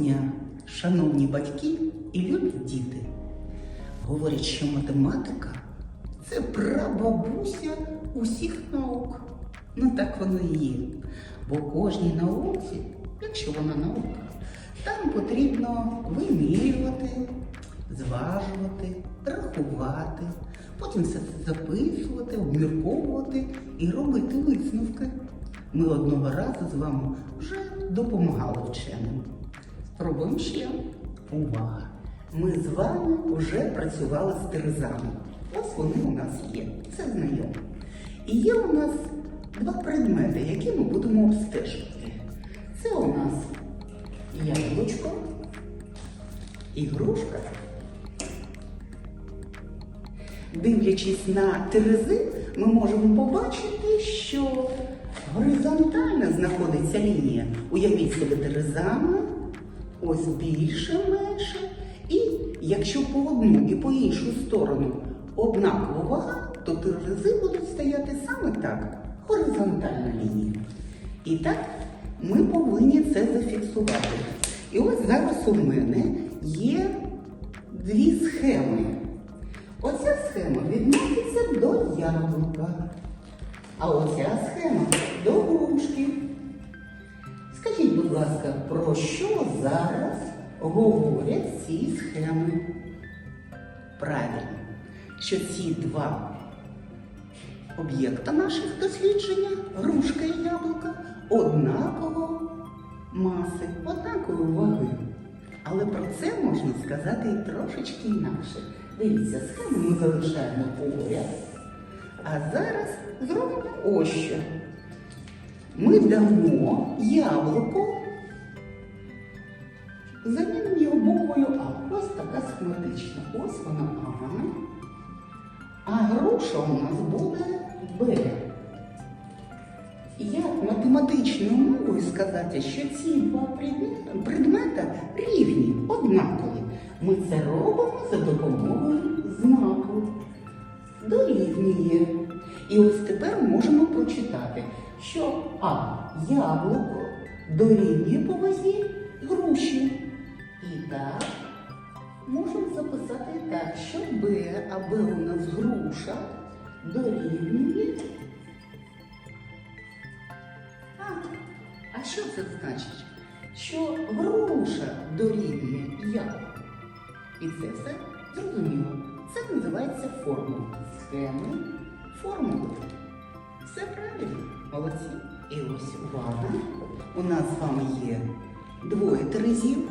дня, шановні батьки і любі діти. Говорять, що математика це прабабуся усіх наук. Ну так воно і є. Бо кожній науці, якщо вона наука, там потрібно вимірювати, зважувати, рахувати, потім все це записувати, обмірковувати і робити висновки. Ми одного разу з вами вже допомагали вченим. Спробуємо ще. Увага! Ми з вами вже працювали з терезами. Ось вони у нас є. Це знайомо. І є у нас два предмети, які ми будемо обстежувати. Це у нас яблучко і грушка. Дивлячись на терези, ми можемо побачити, що горизонтально знаходиться лінія. Уявіть себе терезами, ось більше, менше. І якщо по одну і по іншу сторону однакова вага, то терези будуть стояти саме так, горизонтальна лінія. І так ми повинні це зафіксувати. І ось зараз у мене є дві схеми. Оця схема відноситься до яблука, а оця схема до грушки. Будь ласка, про що зараз говорять ці схеми? Правильно, що ці два об'єкта наших дослідження, грушка і яблука, однаково маси, однакової ваги. Але про це можна сказати і трошечки інакше. Дивіться, схему ми залишаємо поряд. А зараз зробимо ось що. Ми дамо яблуко, замінимо його буквою А. Ось така схематична. Ось вона А. А груша у нас буде Б. Як математичною мовою сказати, що ці два предмета, рівні, однакові. Ми це робимо за допомогою знаку. Дорівнює. І ось тепер можемо прочитати, що А яблуко дорівнює по вазі груші. І так, можемо записати так, що Б, а Б у нас груша дорівнює. А, а що це значить? Що груша дорівнює яблуку. І це все зрозуміло. Це називається формула. Схеми формули. Все правильно, молодці. І ось увага. У нас з вами є двоє терезів.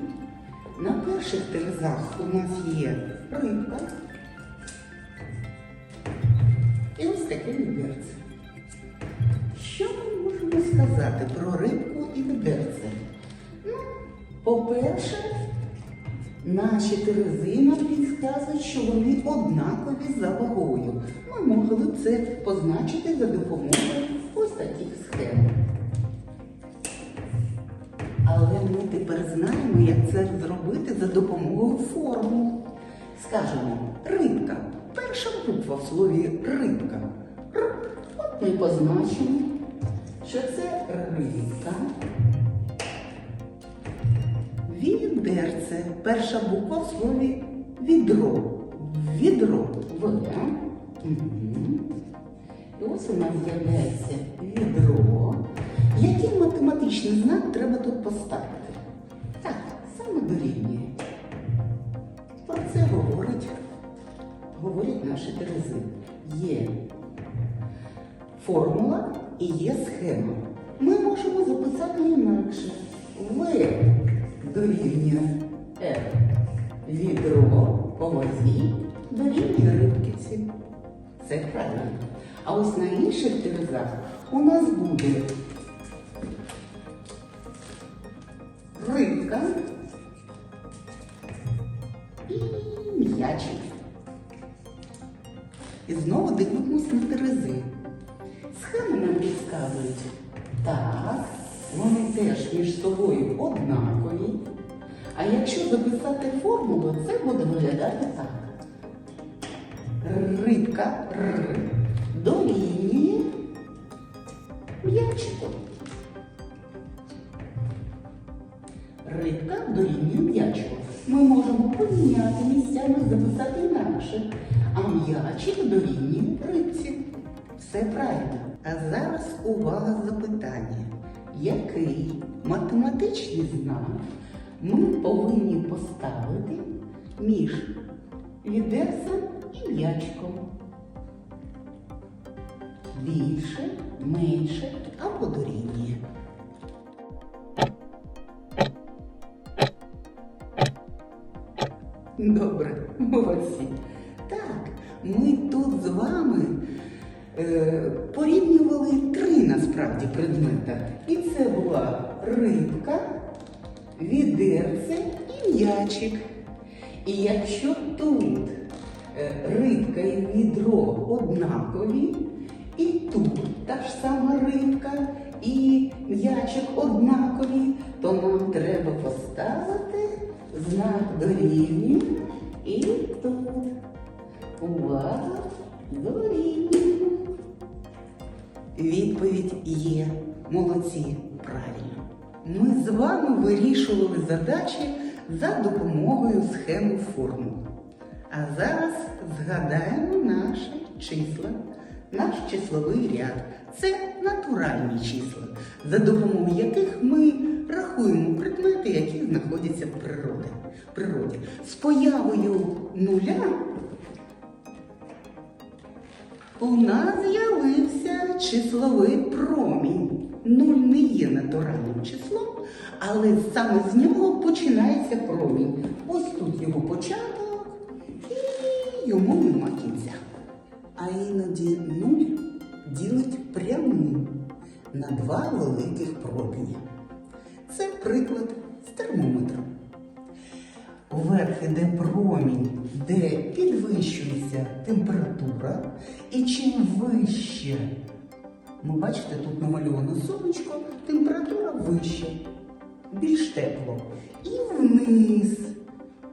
На перших терезах у нас є рибка. І ось таке відерце. Що ми можемо сказати про рибку і відерце? Ну, по-перше, наші терези нам підказують, що вони однакові за вагою. Ми могли б це позначити за допомогою ось таких схем. Ми тепер знаємо, як це зробити за допомогою формул. Скажемо, рибка. Перша буква в слові рибка. От ми позначимо, що це рибка. Відерце. Перша буква в слові відро. Відро. Вода. Мгм. І ось у нас з'являється відро. Який математичний знак треба тут поставити? Так, саме дорівнює. Про це говорить, говорять наші терези. Є формула і є схема. Ми можемо записати інакше. В дорівнює F. Відро по вазі дорівнює рибкиці. Це правильно. А ось на інших терезах у нас буде рибка і м'ячик. І знову дивимось на терези. Схеми нам підказують. Так, вони теж між собою однакові. А якщо записати формулу, це буде виглядати так. Рибка Р дорівнює м'ячику. Поміняти місцями, записати інакше. А м'ячик дорівнює рибці. Все правильно. А зараз увага запитання. Який математичний знак ми повинні поставити між відерцем і м'ячком? Більше, менше або Добре, молодці. Так, ми тут з вами е, порівнювали три насправді предмета. І це була рибка, відерце і м'ячик. І якщо тут е, рибка і відро однакові, і тут та ж сама рибка і м'ячик однакові, то нам треба поставити знак дорівнює і тут. Увага, дорівнює. Відповідь є. Молодці, правильно. Ми з вами вирішували задачі за допомогою схеми формул. А зараз згадаємо наші числа, наш числовий ряд. Це натуральні числа, за допомогою яких ми рахуємо предмети, які знаходяться в природі. природі. З появою нуля у нас з'явився числовий промінь. Нуль не є натуральним числом, але саме з нього починається промінь. Ось тут його початок і йому нема кінця. А іноді нуль ділить пряму на два великих проміні. Це приклад з термометром. Вверх іде промінь, де підвищується температура, і чим вище, ми бачите, тут намальовано сонечко, температура вища, більш тепло. І вниз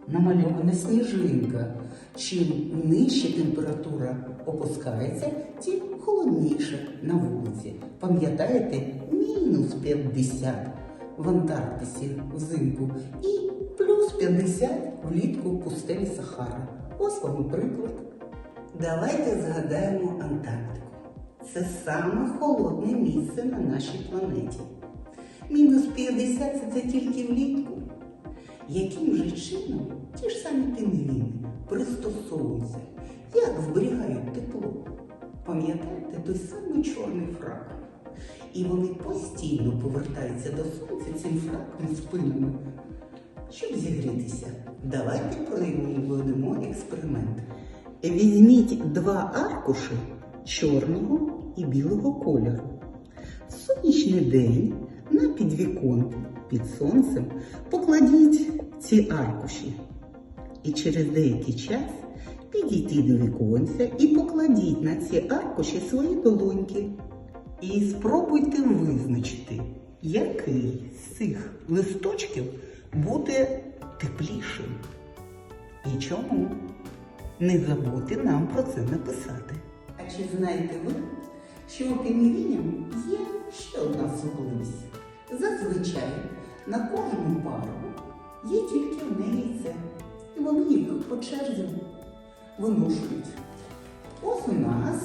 намальована сніжинка. Чим нижче температура опускається, тим холодніше на вулиці. Пам'ятаєте, мінус 50 в Антарктиці взимку і плюс 50 влітку в пустелі Сахара. Ось вам приклад. Давайте згадаємо Антарктику. Це саме холодне місце на нашій планеті. Мінус 50 це тільки влітку. Яким же чином ті ж самі пінгвіни пристосовуються, як зберігають тепло? Пам'ятаєте той самий чорний фрак? І вони постійно повертаються до сонця цим фраком спинами, щоб зігрітися. Давайте проведемо експеримент. Візьміть два аркуші чорного і білого кольору. В сонячний день на підвіконку під сонцем покладіть ці аркуші. І через деякий час підійдіть до віконця і покладіть на ці аркуші свої долоньки. І спробуйте визначити, який з цих листочків буде теплішим. І чому? Не забудьте нам про це написати. А чи знаєте ви, що у пінгвінів є ще одна особливість? Зазвичай на кожну пару є тільки одне яйце. І вони їх по черзі виношують. Ось у нас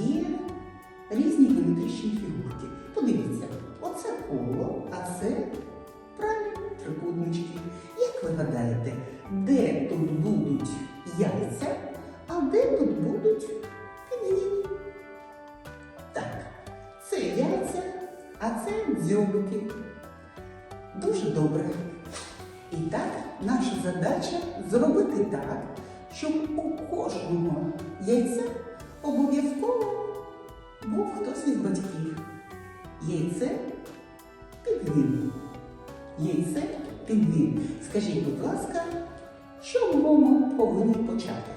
є різні геометричні фігурки. Подивіться, оце коло, а це правильно трикутнички. Як ви гадаєте, де тут будуть яйця, а де тут будуть пінгвіни? Так, це яйця, а це дзьобики. Дуже добре. І так, наша задача зробити так, щоб у кожного яйця обов'язково був хтось із батьків. Яйце пінгвін. Яйце пінгвін. Скажіть, будь ласка, що ми повинні почати?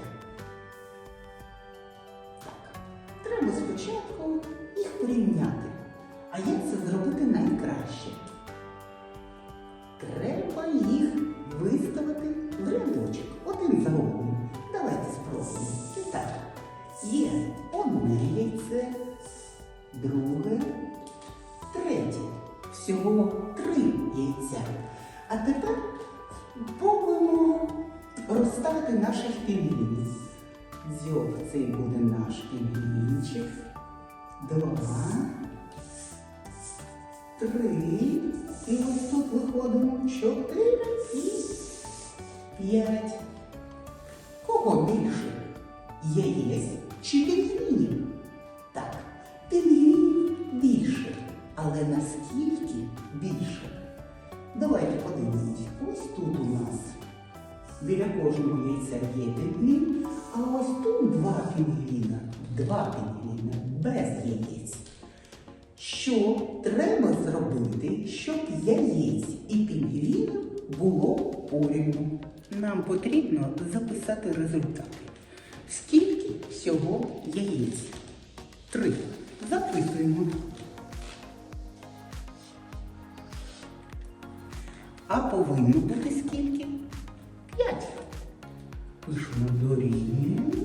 Так, треба спочатку їх порівняти. А як це зробити найкраще? Треба їх друге, третє. Всього три яйця. А тепер пробуємо поставити наших пінгвінів. Дзьоб, цей буде наш пінгвінчик. Два. Три. І ось тут виходимо. Чотири і п'ять. Біля кожного яйця є пінгвін, а ось тут два пінгвіна. Два пінгвіна без яєць. Що треба зробити, щоб яєць і пінгвінів було порівну? Нам потрібно записати результати. Скільки всього яєць? Три. Записуємо. А повинно бути скільки? П'ять. Пишемо дорівнює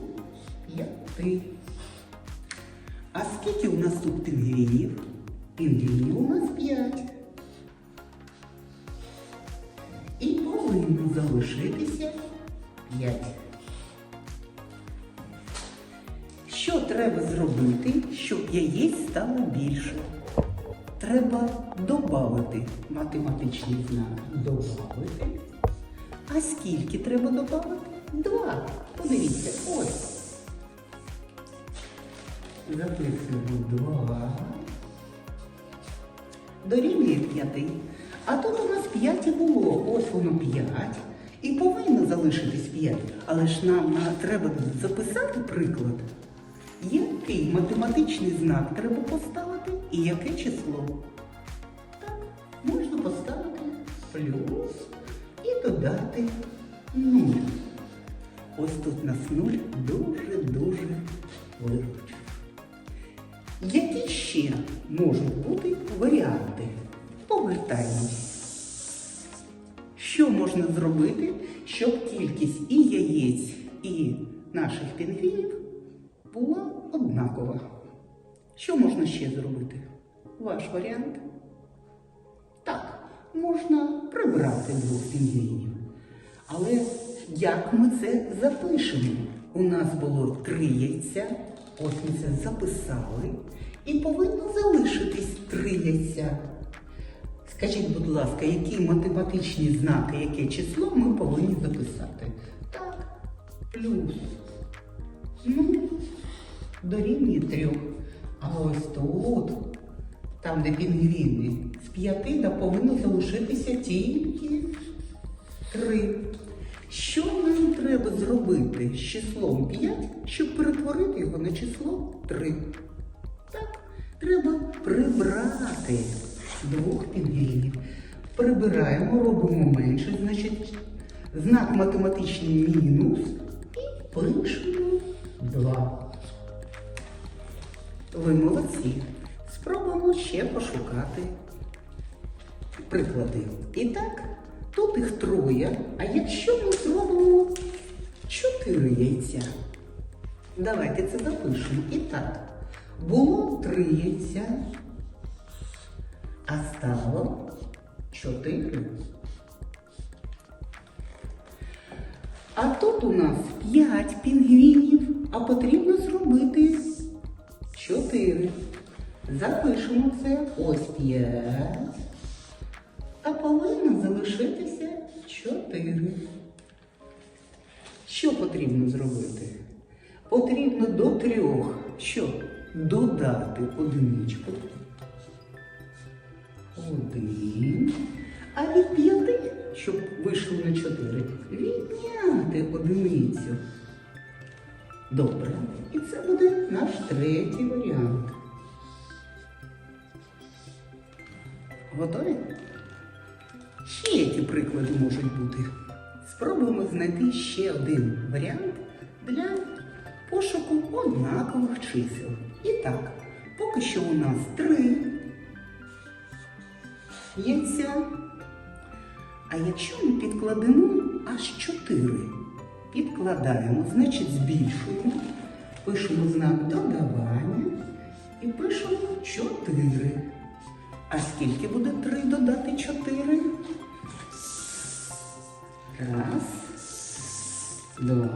п'яти. А скільки у нас тут пінгвінів? Пінгвінів у нас п'ять. І повинно залишитися п'ять. Що треба зробити, щоб яєць стало більше? Треба додати математичний знак додати. А скільки треба додати? Два. Подивіться, ось. Записуємо два. Дорівнює п'яти. А тут у нас п'ять і було. Ось воно п'ять. І повинно залишитись п'ять. Але ж нам треба записати приклад. Який математичний знак треба поставити і яке число? Додати нуль. Ось тут нас нуль дуже-дуже виручив. Які ще можуть бути варіанти? Повертаємось. Що можна зробити, щоб кількість і яєць, і наших пінгвінів була однакова? Що можна ще зробити? Ваш варіант? Так, можна прибрати двох пінгвінів. Але як ми це запишемо? У нас було три яйця, ось ми це записали, і повинно залишитись три яйця. Скажіть, будь ласка, які математичні знаки, яке число ми повинні записати? Так, плюс. Ну, дорівнює трьох. А ось тут, там, де пінгвіни, п'яти повинно залишитися тільки три. Що нам треба зробити з числом 5, щоб перетворити його на число 3? Так, треба прибрати двох пінгвінів. Прибираємо, робимо менше, значить знак математичний мінус і пишемо 2. Ви молодці. Спробуємо ще пошукати приклади. І так, тут їх троє. А якщо ми зробимо чотири яйця, давайте це запишемо. І так, було три яйця, а стало чотири. А тут у нас п'ять пінгвінів, а потрібно зробити чотири. Запишемо це. Ось 5 повинно залишитися чотири. Що потрібно зробити? Потрібно до трьох. Що? Додати одиничку. Один. А від п'яти, щоб вийшло на чотири, відняти одиницю. Добре. І це буде наш третій варіант. Готові? Ще які приклади можуть бути. Спробуємо знайти ще один варіант для пошуку однакових чисел. І так, поки що у нас три яйця. А якщо ми підкладемо аж чотири, підкладаємо, значить збільшуємо, пишемо знак додавання і пишемо 4. А скільки буде 3 додати 4? Раз, два,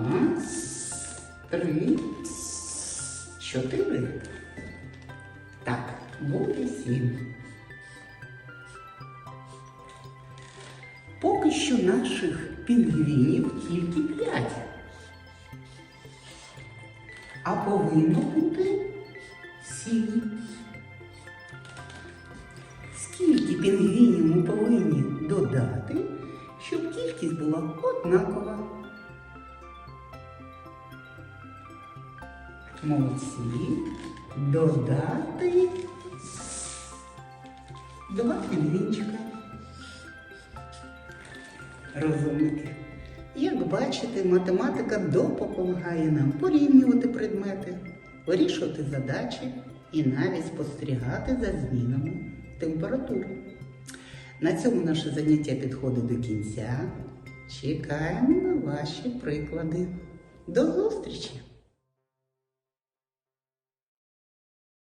Три. Чотири. Так, буде сім. Поки що наших пінгвінів тільки п'ять. А повинно бути сім. Була однакова? Молодці. Додати два пінгвінчика. Розумники. Як бачите, математика допомагає нам порівнювати предмети, вирішувати задачі і навіть спостерігати за змінами температури. На цьому наше заняття підходить до кінця. Чекаємо на ваші приклади. До зустрічі!